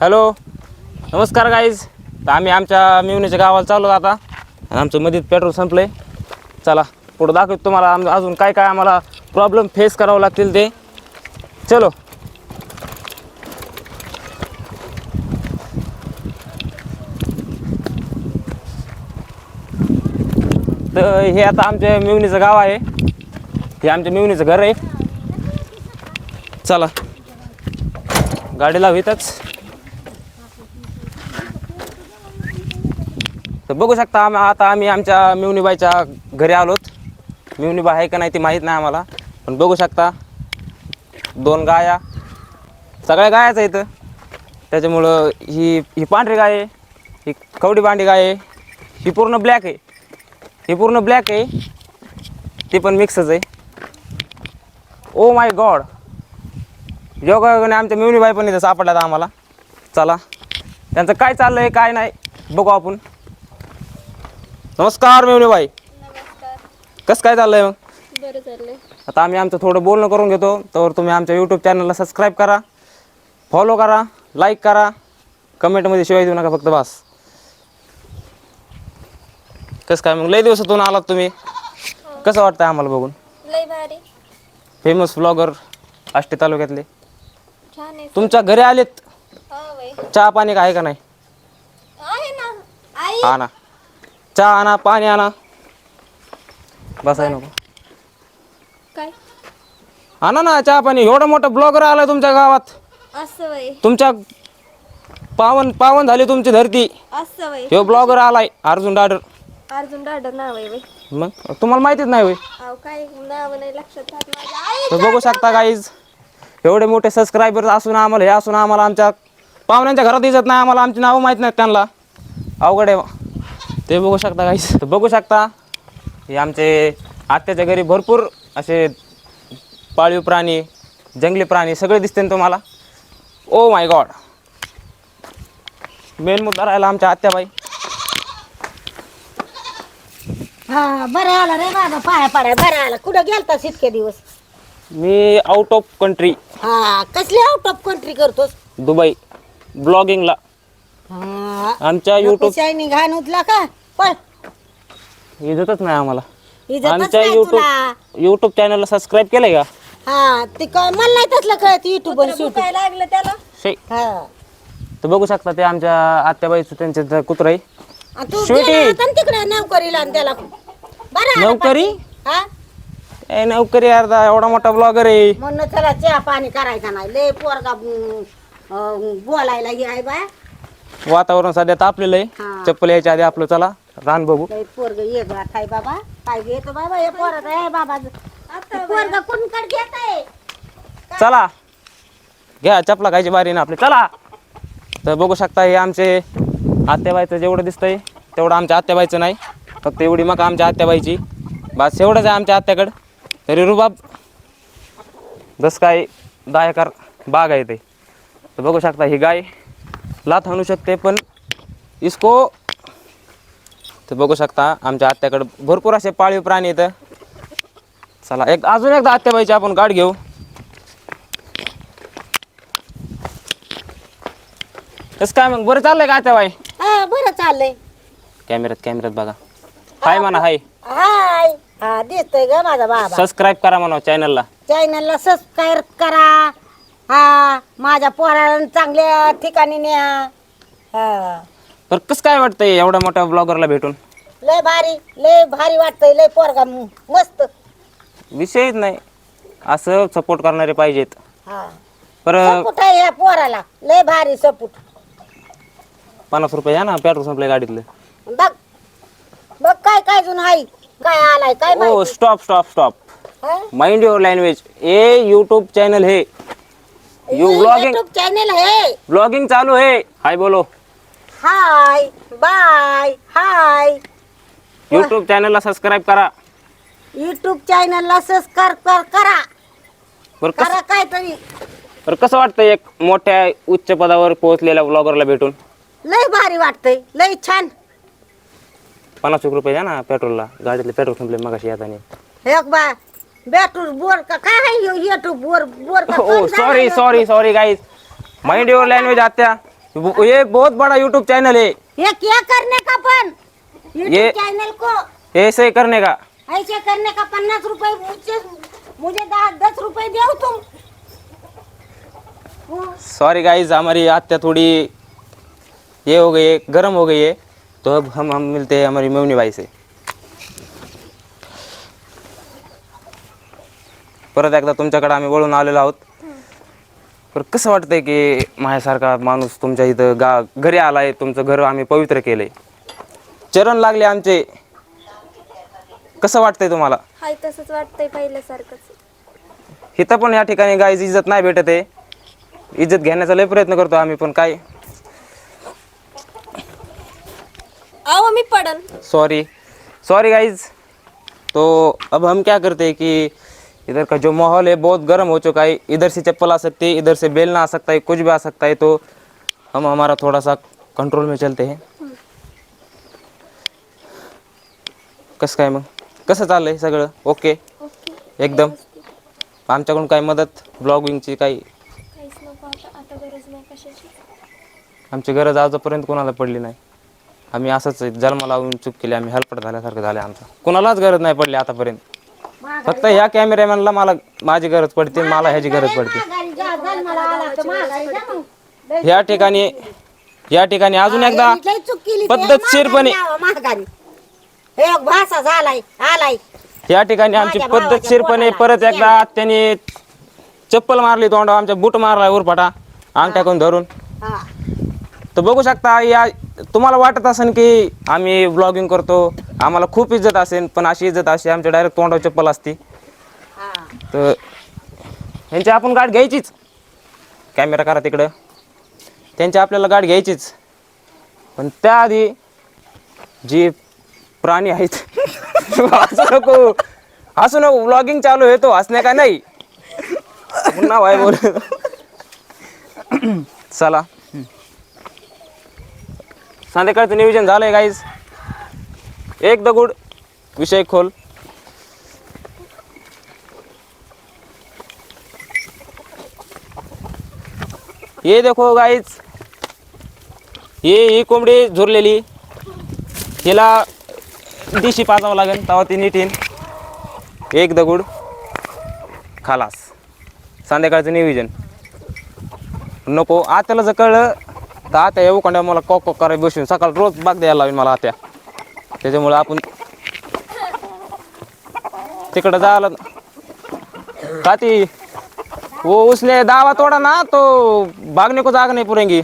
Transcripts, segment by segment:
Hello. नमस्कार guys तर आम्ही आमच्या मिवणीच्या गावाला चाललो आता. आणि आमचं मध्येच पेट्रोल संपलं आहे चला पुढं दाखवतो तुम्हाला आम अजून काय काय आम्हाला प्रॉब्लेम फेस करावं लागतील ते. चलो. तर हे आता आमच्या मिवणीचं गाव आहे. हे आमच्या मिवणीचं घर आहे. चला. गाडी लावितच इथंच तर बघू शकता आम्ही आता आम्ही आमच्या मिवणीबाईच्या घरी आलोत. मिवणीबाई आहे का नाही ती माहीत नाही आम्हाला. पण बघू शकता दोन गाया. सगळ्या गायाच इथं त्याच्यामुळं ही ही पांढरी गाय आहे ही कवडी पांढरी गाय आहे ही पूर्ण ब्लॅक आहे. ही पूर्ण ब्लॅक आहे. ती पण मिक्सच आहे. ओ माय गॉड योगायोगाने आमच्या मिवणीबाई पण इथं सापडल्यात आम्हाला. चला. त्यांचं काय चाललं आहे काय नाही बघू आपण. नमस्कार मिवणीबाई. नमस्कार. कसं काय चाललंय मग? बरं चाललंय. आता आम्ही आमचं थोडं बोलणं करून घेतो. तर तुम्ही आमच्या यूट्यूब चॅनलला सबस्क्राईब करा फॉलो करा लाईक करा कमेंटमध्ये शिवाय देऊ नका फक्त बस. कसं काय मग? लय दिवसातून आलात तुम्ही. कसं वाटतंय आम्हाला बघून? लय भारी. फेमस ब्लॉगर आष्टी तालुक्यातले. छान आहे तुमच्या घरी आलेत? हो बाई. चहा पाणी काय का नाही? आहे ना. आई. चहा आणा पाणी आणा. बसाय नको. काय? आणा ना चहा पाणी. एवढा मोठा ब्लॉगर आलाय तुमच्या गावात. असं वय. तुमच्या पावन पावन झाली तुमची धरती. असं वय. ह्यो ब्लॉगर आलाय अर्जुन डाडर. अर्जुन डाडर नाव आहे मग? तुम्हाला माहितीच नाही होय अहो काय नाव नाही लक्षात राहत माझ्या. आई तर बघू शकता गाईज एवढे मोठे सबस्क्रायबर असून आम्हाला हे असून आम्हाला आमच्या पाहुण्यांच्या घरात दिसत नाही आम्हाला आमची नावं माहीत नाहीत त्यांना. अवघड आहे. ते बघू शकता तर बघू शकता हे आमचे आत्याच्या घरी भरपूर असे पाळीव प्राणी जंगली प्राणी सगळे दिसते ना तुम्हाला. ओ माय गॉड मेन मुद्दा राहिला आमच्या आत्याबाई. हा बरं आला रे बाबा पाया पाड्या बरं आला. कुठं गेलतास इतके दिवस? मी आउट ऑफ कंट्री हा कसली आउट ऑफ कंट्री करतोस? दुबई. ब्लॉगिंगला आमच्या यूट्यूब शायनिंग घाण उचला का? पण इज्जतच नाही आम्हाला. इज्जतच आमच्या नाही युट्यूब तुला. युट्यूब चॅनलला सबस्क्राईब केलंय का? हा ते काय मला नाही तसलं कळत युट्यूब वर शेवटी काय लागलं त्याला? शे हा. तर बघू शकता ते आमच्या आत्याबाईचं त्यांचे कुत्रं आहे. आणि तू शेवटी- गेला होता ना तिकडे नोकरीला आणि त्याला बरं आलं नोकरी? पाहिजे. हा? ए नोकरी अर्धा एवढा मोठा ब्लॉगर आहे. म्हणून चला चहा पाणी करायचा नाही. लय पोरगा अं, अं, बोलायला हे आहे बाय. वातावरण सध्या तापलेलं आहे. हा. चप्पल यायच्या आधी आपलं चला. रान पोरग ये काय बाबा? काय घेतो बाबा? हे पोरग आहे बाबा. पोरग कोणकडे घेत आहे? चला. घ्या चपला खायची बारी ना आपली. चला. तर बघू शकता हे आमचे आत्याबाईचं जेवढं दिसतंय तेवढं आमच्या आत्याबाईचं नाही. फक्त एवढी मग आमच्या आत्याबाईची. बस एवढंच आहे आमच्या आत्याकडं. तरी रुबाब जसं काय दहा एकर बाग आहे ते. तर बघू शकता ही गाय लाथ आणू शकते पण इसको तर बघू शकता आमच्या आत्याकडं भरपूर असे पाळीव प्राणी आहेत. चला एक अजून एकदा आत्याबाईची आपण गाठ घेऊ. कसं काय मग? बरं चाललंय का आत्याबाई हा बरं चाललंय. कॅमेऱ्यात कॅमेऱ्यात बघा. हाय म्हणा हाय. हाय. हा दिसतोय ग माझा बाबा. सबस्क्राईब करा म्हणा चॅनलला चॅनलला सबस्क्राईब करा. हा माझ्या पोराला चांगल्या ठिकाणी न्या. हा. तर कसं काय वाटतंय एवढ्या मोठ्या ब्लॉगरला भेटून? लय भारी लय भारी वाटतंय लय पोरगा म- मस्त. विषयच नाही. असं सपोर्ट करणारे पाहिजेत. हा. सपूट आहे या पोराला. लय भारी सपूट पन्नास रुपये या ना पेट्रोल संपल्या गाडीतलं. बघ बघ काय काय जुन हाय काय आलाय काय ओ माहिती? स्टॉप स्टॉप स्टॉप हा? Mind your language a YouTube channel है. यू ब्लॉगिंग चॅनल है. ब्लॉगिंग चालू है हाय बोलो. हाय बाय हाय यूट्यूब चॅनलला सबस्क्राईब करा. युट्यूब चॅनलला सबस्क्राईब करा बरं कसं करा काहीतरी. बरं कसं वाटतं एक मोठ्या उच्च पदावर पोहोचलेल्या ब्लॉगरला भेटून? लय भारी वाटतंय. लय छान. पन्नास एक रुपये द्या ना पेट्रोलला. गाडीतले पेट्रोल संपले मगाशी येताना हे बा बॅटूर बोर का काय आहे युट्यूब बोर बोर का ओ sorry sorry sorry guys mind your language आत्या. ये बहुत बड़ा यूट्यूब चैनल है। ये क्या करने का पण ये- चैनल को। ऐसे करने का। ऐसे करने का पन्नास रुपए मुझे मुझे दा- दस रुपए दो तुम। वो, सॉरी गाइज हमारी आत्या थोड़ी ये हो गई है गर्म हो गई है। तो अब हम हम मिलते हैं हमारी मम्मी बाई से। परत एकदा तुमच्याकडे आम्ही वळून आलेलो आहोत। पण कसं वाटतंय की माझ्यासारखा माणूस तुमच्या इथं गा घरी आलाय तुमचं घर आम्ही पवित्र केलंय? चरण लागले आमचे. कसं वाटतंय तुम्हाला? हाय तसंच वाटतंय पहिल्यासारखंच. इथं पण या ठिकाणी गायची इज्जत नाही भेटत आहे. इज्जत घेण्याचा लय प्रयत्न करतो आम्ही पण काय? अहो मी पडन. सॉरी सॉरी गाइज तो अब हम क्या करते हैं कि इधर का जो माहौल है बहुत गर्म हो चुका है। इधर से चप्पल आ सकती है इधर से बेलना आ सकता है कुछ भी आ सकता है तो हम हमारा थोड़ा सा कंट्रोल में चलते हैं। कसं काय मग? कसं चाललंय सगळं? ओके ओके एकदम? आमच्याकडून काय मदत ब्लॉगिंगची काही? काहीच नको आता आता गरज नाही कशाची. आमची गरज आजपर्यंत कोणाला पडली नाही. आम्ही असंच जन्म लावून चूक केली आम्ही हलपट झाल्यासारखं झालं आमचं. कोणालाच गरज नाही पडली आतापर्यंत. फक्त ह्या कॅमेरामॅनला मला माझी गरज पडते मला ह्याची गरज पडते. माघारी जा जन्माला आला तर माघारी जा मग. लय- या ठिकाणी या ठिकाणी अजून एकदा पद्धतशीरपणे हे झालाय आलाय. या ठिकाणी आमची पद्धतशीरपणे परत एकदा त्याने चप्पल मारली तोंडावर आमच्या बूट मारला उरफाटा. अंगठ्याकडून धरून. तर बघू शकता या तुम्हाला वाटत असेल की आम्ही ब्लॉगिंग करतो आम्हाला खूप इज्जत असेल पण अशी इज्जत अशी आमच्या डायरेक्ट तोंडावर चप्पल असते. तर ह्यांची आपण गाठ घ्यायचीच. कॅमेरा करा तिकडं. त्यांची आपल्याला गाठ घ्यायचीच. पण त्याआधी जी प्राणी आहेत हसू नको. हसू नको ब्लॉगिंग चालू आहे तो हसण्या का नाही? पुन्हा वाय बोल. चला. संध्याकाळचं नियोजन आहे गाईज एक दगुड विषय खोल. ये देखो गाईज हे ही कोंबडी झुरलेली. हिला दिशी पाजावं लागेल तेव्हा ती नीट एक दगड खालास. संध्याकाळचं नियोजन. नको आताला जर कळलं तर आत्या येऊ कोंड्या मला कॉक कॉक करायला बसून. सकाळ रोज बाग द्यायला लावीन मला आत्या. त्याच्यामुळे आपण तिकडं जायला का ती वो उसने दावा तोडा ना तो. भागने को जाग नाही पुरेंगी.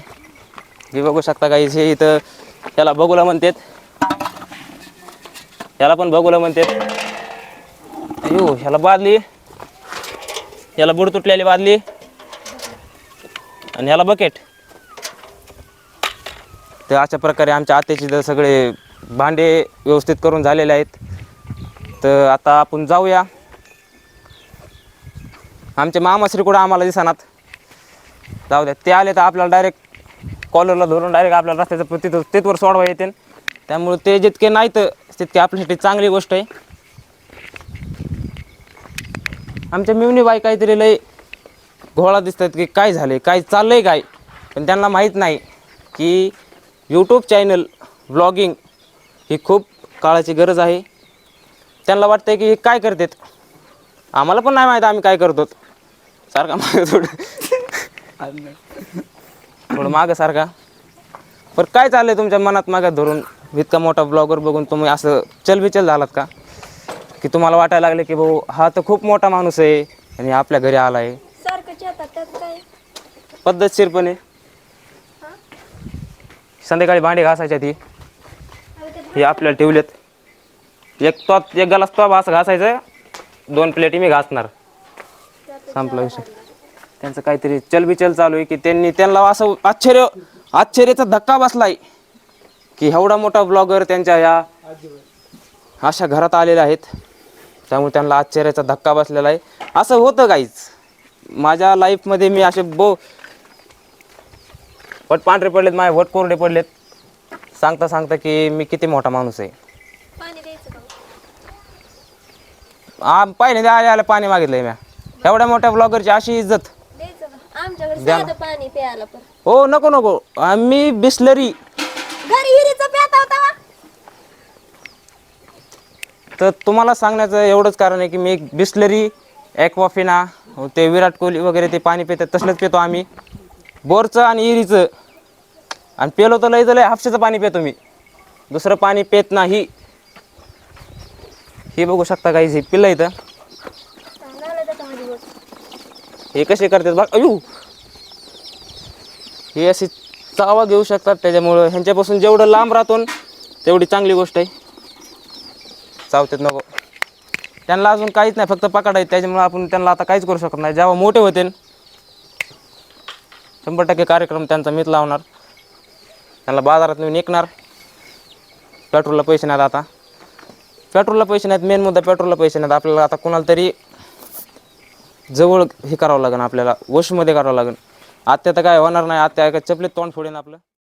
हे बघू शकता काही हे इथं त्याला बघूला म्हणतात. याला पण बघूला म्हणतात. अयो ह्याला बादली. याला बुड तुटलेली बादली. आणि ह्याला बकेट तर अशा प्रकारे आमच्या आत्याची तर सगळे भांडे व्यवस्थित करून झालेले आहेत. तर आता आपण जाऊया. आमचे मामाश्री कुठं आम्हाला दिसणार जाऊ द्या ते आले तर आपल्याला डायरेक्ट कॉलरला धरून डायरेक्ट आपल्याला रस्त्याचं तिथं तिथवर सोडवा येते. त्यामुळे ते जितके नाही तर तितके आपल्यासाठी चांगली गोष्ट आहे. आमच्या मिवनी बाई काहीतरी लय घोळा दिसतात की काय झाले काय चाललंय काय? पण त्यांना माहीत नाही की यूट्यूब चॅनल ब्लॉगिंग ही खूप काळाची गरज आहे. त्यांना वाटतं की हे काय करतात? आम्हाला पण नाही माहीत आम्ही काय करतो सारखा मागं थोडं. थोडं मागं सारखा. पण काय चाललंय तुमच्या मनात मागं धरून? इतका मोठा ब्लॉगर बघून तुम्ही असं चलबिचल झालात का? की तुम्हाला वाटायला लागले की भाऊ हा तर खूप मोठा माणूस आहे आणि आपल्या घरी आला आहे पद्धतशीरपणे. संध्याकाळी भांडे घासायच्या ती. हे आपल्याला ठेवलेत. एक तो एक गलास तो असं घासायचं. दोन प्लेटी मी घासणार. संपला विषय. त्यांचं काहीतरी चलबिचल चालू आहे की त्यांनी त्यांना असं आश्चर्य आश्चर्याचा धक्का बसलाय की एवढा मोठा ब्लॉगर त्यांच्या या अशा घरात आलेले आहेत. त्यामुळे त्यांना आश्चर्याचा धक्का बसलेला आहे. असं होतं काहीच माझ्या लाईफमध्ये मी असे बो वट पांढरे पडलेत माझे वट कोरडे पडलेत. सांगता सांगता की मी किती मोठा माणूस आहे. पाणी द्यायचं का आ आल्या पाणी मागितलंय म्या. एवढ्या मोठ्या ब्लॉगरची अशी इज्जत. द्यायचं का? आमच्याकडे द्या ना. साधं पाणी प्यायला पण. हो नको नको. आम्ही बिस्लरी. घरी हिरीचं पेता होता वा. तर तुम्हाला सांगण्याचं एवढंच कारण आहे की मी एक बिस्लरी ॲक्वाफिना ते विराट कोहली वगैरे ते पाणी पितात तसलंच पितो आम्ही. बोरचं आणि इरीचं. आणि पेलो तर लय तर लय हापशेचं पाणी पितो मी दुसरं पाणी पेत नाही. हे बघू शकता काही हे पिल्लं इथं? हे कसे करतात बघ. अयू हे अशी चावा घेऊ शकतात त्याच्यामुळं. ह्यांच्यापासून जेवढं लांब राहतो तेवढी चांगली गोष्ट आहे. चावतात नको. त्यांना अजून काहीच नाही फक्त पकडायचं. त्याच्यामुळं आपण त्यांना आता काहीच करू शकत नाही. जेव्हा मोठे होते शंभर टक्के कार्यक्रम त्यांचा मीच लावणार. त्यांना बाजारात नेऊन विकणार. पेट्रोलला पैसे नाहीत आता. पेट्रोलला पैसे नाहीत मेन मुद्दा पेट्रोलला पैसे नाहीत. आपल्याला आता कोणाला तरी जवळ हे करावं लागेल आपल्याला वशमध्ये करावं लागेल. आत्या तर काय होणार नाही. आत्या एका चपलीत तोंड फोडेन आपलं.